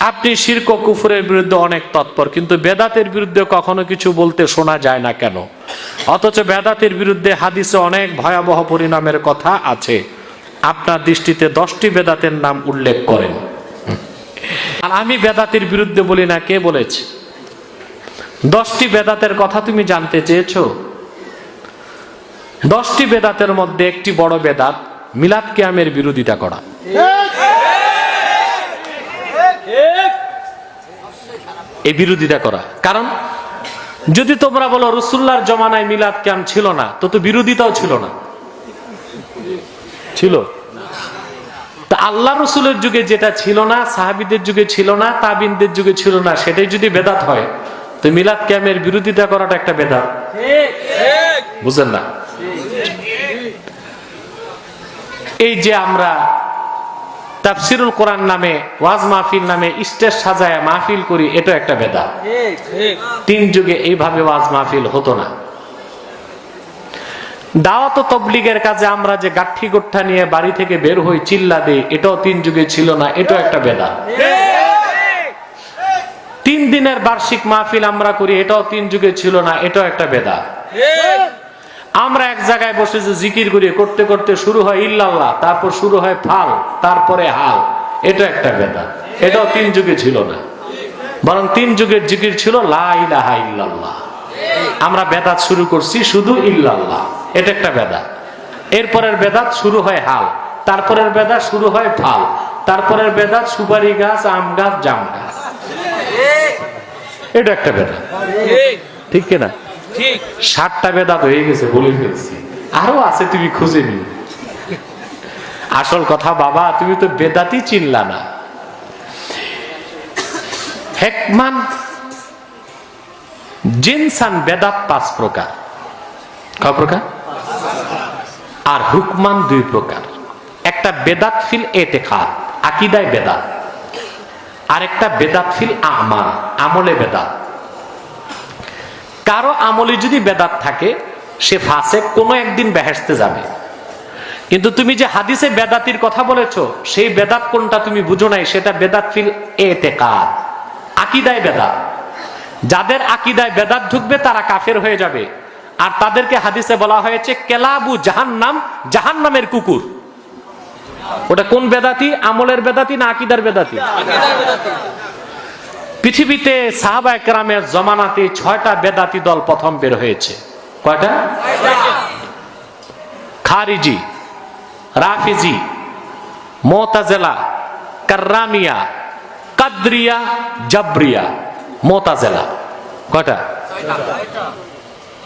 আপনি শির্ক কুফুরের বিরুদ্ধে অনেক তৎপর, কিন্তু বেদাতের বিরুদ্ধে কখনো কিছু বলতে শোনা যায় না কেন? অথচ বেদাতের বিরুদ্ধে হাদিসে অনেক ভয়াবহ পরিণামের কথা আছে। আপনার দৃষ্টিতে দশটি বেদাতের নাম উল্লেখ করেন। আর আমি বেদাতের বিরুদ্ধে বলি না, কে বলেছে? দশটি বেদাতের কথা তুমি জানতে চেয়েছো? দশটি বেদাতের মধ্যে একটি বড় বেদাত মিলাদ কিয়ামের বিরোধিতা করা। এই বিরোধিতা করা। কারণ, যদি তোমরা বলো রসুল্লার জমানায় মিলাদ ক্যাম ছিল না, তো তো বিরোধিতাও ছিল না। ছিল? তা আল্লাহ রসুলের যুগে যেটা ছিল না, সাহাবিদের যুগে ছিল না, তাবিনদের যুগে ছিল না, সেটাই যদি বেদাত হয়, তো মিলাদ ক্যামের বিরোধিতা করাটা একটা বেদাত। বুঝলেন না? এই যে আমরা তাফসিরুল কোরআন নামে, ওয়াজ মাহফিল নামে, স্টেজ সাজায়, মাহফিল করি এটা একটা বেদা তিন যুগে এইভাবে ওয়াজ মাহফিল হতো না। দাওয়াত তবলিগের কাজে আমরা যে গাঠি গোঠা নিয়ে বাড়ি থেকে বের হই, চিল্লা দেই, এটাও তিন যুগে ছিল না, এটাও একটা বেদা তিন দিনের বার্ষিক মাহফিল আমরা করি, এটাও তিন যুগে ছিল না, এটাও একটা বেদা আমরা এক জায়গায় বসে যে জিকির করি, করতে করতে শুরু হয় ইল্লাল্লাহ, তারপর শুরু হয় ফাল, তারপরে হাল। এটা একটা বেদা। এটাও তিন যুগে ছিল না। বরং তিন যুগের জিকির ছিল, লা ইলাহা ইল্লাল্লাহ। আমরা বেদাত শুরু করছি শুধু ইল্লাল্লাহ। এটা একটা বেদা। এরপরের বেদাত শুরু হয় হাল। তারপরের বেদাত শুরু হয় ফাল। তারপরের বেদাত সুপারি গাছ, আম গাছ, জাম গাছ। এটা একটা বেদা। ঠিক কিনা? ষাটটা বেদাত হয়ে গেছে, বলে ফেলছি। আরও আছে, তুমি খুঁজে নি আসল কথা, বাবা, তুমি তো বেদাতি চিনলা না। হেকমান, জিনসান বেদাত পাঁচ প্রকার। কয় প্রকার? আর হুকমান দুই প্রকার। একটা বেদাত ফিল এতেখাত আকিদায় বেদাত। আর একটা বেদাত ফিল আমাল, আমলে বেদাত। কারও আমলে যদি বেদাত থাকে, সে ফাঁসে কোনো একদিন বেহেসতে যাবে। কিন্তু তুমি যে হাদিসে বেদাতির কথা বলেছ, সেই বেদাত কোনটা তুমি বুঝো নাই, সেটা বেদাত ফিল এতেকাদ, আকিদায় বেদাত। যাদের আকিদায় বেদাত ঢুকবে, তারা কাফের হয়ে যাবে। আর তাদেরকে হাদিসে বলা হয়েছে, কেলাবু জাহান্নাম, জাহান্নামের কুকুর। ওটা কোন বেদাতি? আমলের বেদাতি না আকিদার বেদাতি। পৃথিবীতে সাহাবা একরামের জমানাতে ছয়টা বেদাতি দল প্রথম বের হয়েছে। কয়টা? খারিজি, রাফিজি, মোতাজেলা, কার্রামিয়া, কাদ্রিয়া, জাবরিয়া, মোতাজেলা। কয়টা?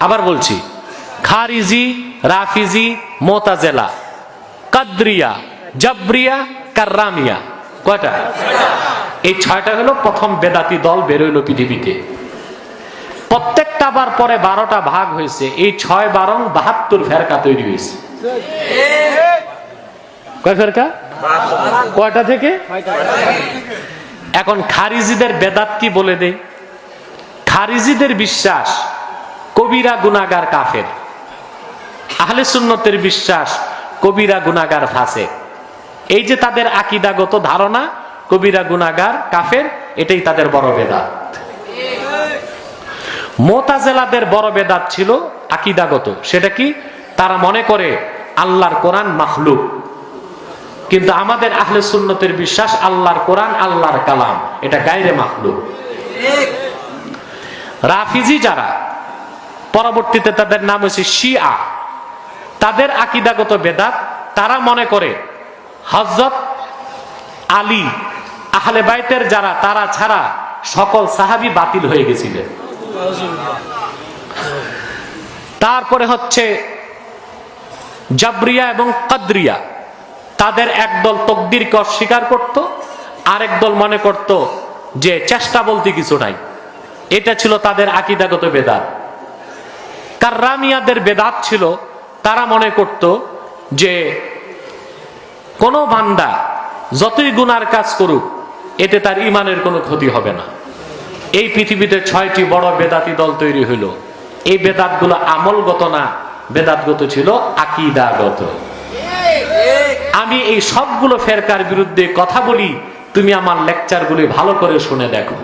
আবার বলছি, খারিজি, রাফিজি, মোতাজেলা, কাদ্রিয়া, জাবরিয়া, কার্রামিয়া। কয়টা? এই ছয়টা হলো প্রথম বেদাতি দল বেরোইল পৃথিবীতে। প্রত্যেকটা বার পরে বারোটা ভাগ হয়েছে। এই ছয় বারং বাহাত্তর ফেরকা তৈরি হয়েছে। কয় ফেরকা? কয়টা থেকে? এখন খারিজিদের বেদাত কি বলে দেই খারিজিদের বিশ্বাস কবিরা গুনাগার কাফের। আহলে সুন্নতের বিশ্বাস কবিরা গুনাগার ফাসে এই যে তাদের আকিদাগত ধারণা কবিরা গুনাগার কাফের, এটাই তাদের বড় বেদাত। মোতাজেলাদের বড় বেদাত ছিল আকিদাগত। সেটা কি? তারা মনে করে আল্লাহর কোরআন মাখলুক। কিন্তু আমাদের আহলে সুন্নতের বিশ্বাস আল্লাহর কোরআন, আল্লাহর কালাম। এটা গাইরে মাখলুক। রাফিজি যারা, পরবর্তীতে তাদের নাম হচ্ছে শিয়া। তাদের আকিদাগত বেদাত, তারা মনে করে হজরত আলী আহলে বাইতের যারা, তারা ছাড়া সকল সাহাবি বাতিল হয়ে গেছিলেন তারপরে হচ্ছে জাবরিয়া এবং কাদ্রিয়া। তাদের একদল তকদিরকে অস্বীকার করত, আরেক দল মনে করত যে চেষ্টা বলতে কিছু নাই। এটা ছিল তাদের আকিদাগত বেদাত। কার্রামিয়াদের বেদাত ছিল, তারা মনে করত যে কোনো বান্দা যতই গুনার কাজ করুক এতে তার ইমানের কোনো ক্ষতি হবে না। এই পৃথিবীতে ছয়টি বড় বেদাতি দল তৈরি হইল। এই বেদাতগুলো আমলগত না, বেদাতগত ছিল আকিদাগত। আমি এই সবগুলো ফেরকার বিরুদ্ধে কথা বলি, তুমি আমার লেকচারগুলি ভালো করে শুনে দেখো।